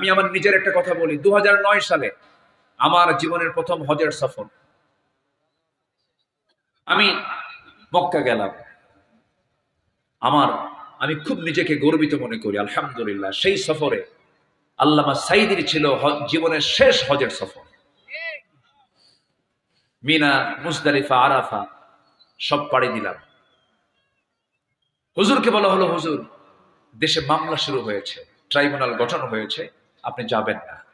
আমি আমার নিজের একটা কথা বলি দু হাজার নয় সালে আমার জীবনের প্রথম হজের সফর। আমি মক্কা গেলাম। আমার, আমি খুব নিজেকে গর্বিত মনে করি, আলহামদুলিল্লাহ। সেই সফরে আল্লামা সাইদির ছিল জীবনের শেষ হজের সফর। মিনা, মুজদালিফা, আরাফা, সব পাড়ি দিলাম। হুজুরকে বলা হলো, হুজুর, দেশে মামলা শুরু হয়েছে, ট্রাইব্যুনাল গঠন হয়েছে আপনি যাবেন না।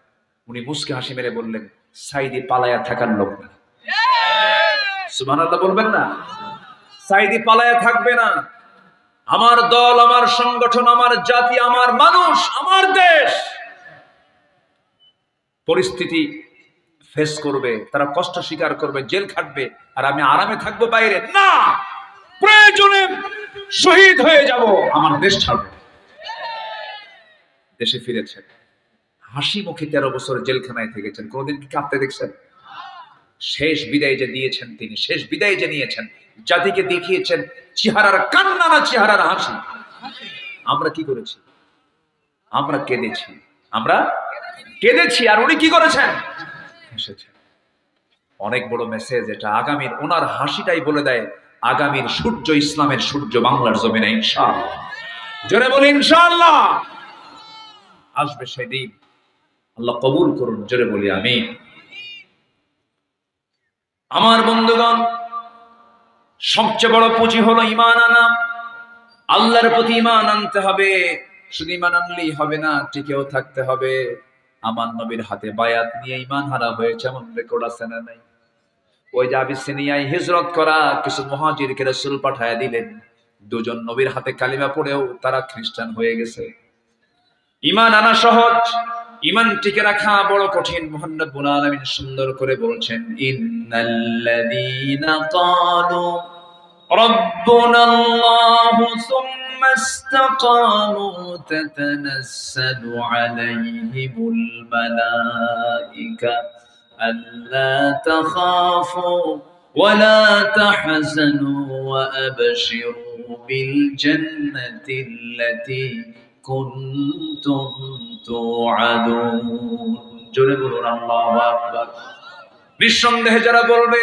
উনি মুসকে হাসি মেরে বললেন, সাইদি পালায়া থাকার লোক না। সুবহানাল্লাহ বলবেন না। সাইদি পালায়া থাকবে না। আমার দল, আমার সংগঠন, আমার জাতি, আমার মানুষ, আমার দেশ। পরিস্থিতি ফেস করবে, তারা কষ্ট স্বীকার করবে, জেল খাটবে, আর আমি আরামে থাকব বাইরে। না! প্রয়োজনে শহীদ হয়ে যাব। আমার দেশ ছাড়বো। দেশে ফিরেছেন হাসি মুখে তেরো বছর জেলখানায় থেকেছেন। কোনদিন কি কাঁপতে দেখছেন? শেষ বিদায় যে দিয়েছেন তিনি, শেষ বিদায় যে নিয়েছেন, জাতিকে দেখিয়েছেন চেহারার কান্না না চেহারার হাসি। আমরা কি করেছি? আমরা কেঁদেছি। আমরা কেঁদেছি, আর উনি কি করেছেন? হেসেছেন। অনেক বড় মেসেজ এটা। আগামীর ওনার হাসিটাই বলে দেয়, আগামীর সূর্য ইসলামের সূর্য বাংলার জমিনে, ইনশাআল্লাহ। জোরে বলি, ইনশাআল্লাহ। আসবে সেদিন আল্লাহ কবুল করুন, জোরে বলি আমি আমার বন্ধুগণ, সবচেয়ে বড় পুঁজি হলো ইমান আনা। আল্লাহর প্রতি ইমান আনতে হবে, শুধু ইমান আনলেই হবে না, টিকেও থাকতে হবে। আমার নবীর হাতে বায়াত নিয়ে ইমান হারা হয়েছে, এমন রেকর্ড আছে না নাই? ওই যে আবিসিনিয়ায় হিজরত করা কিছু মহাজিরকে রাসূল পাঠায় দিলেন। দুজন নবীর হাতে কালিমা পড়েও তারা খ্রিস্টান হয়ে গেছে। ইমান আনা সহজ। ইমান টিকে রাখা বড় কঠিন মোহাম্মদ বুল আলামিন সুন্দর করে বলছেন ইন্নাল্লাযীনা ক্বালু ربنا الله ثم استقاموا تتنزل عليهم الملائكة ألا تخافوا ولا تحزنوا وأبشروا بالجنة التي كنتم توعدون জোরে বলুন আল্লাহু আকবার নিঃসন্দেহে যারা বলবে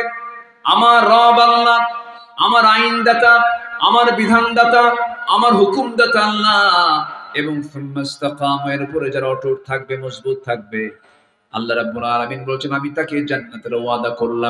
আমার রব আল্লাহ আমার আইনদাতা আমার বিধানদাতা আমার হুকুমদাতা আল্লাহ এবং এর উপরে যারা অটুট থাকবে মজবুত থাকবে আল্লাহ রাব্বুল আলামিন বলছেন আমি তাকে জান্নাতের ওয়াদা করলাম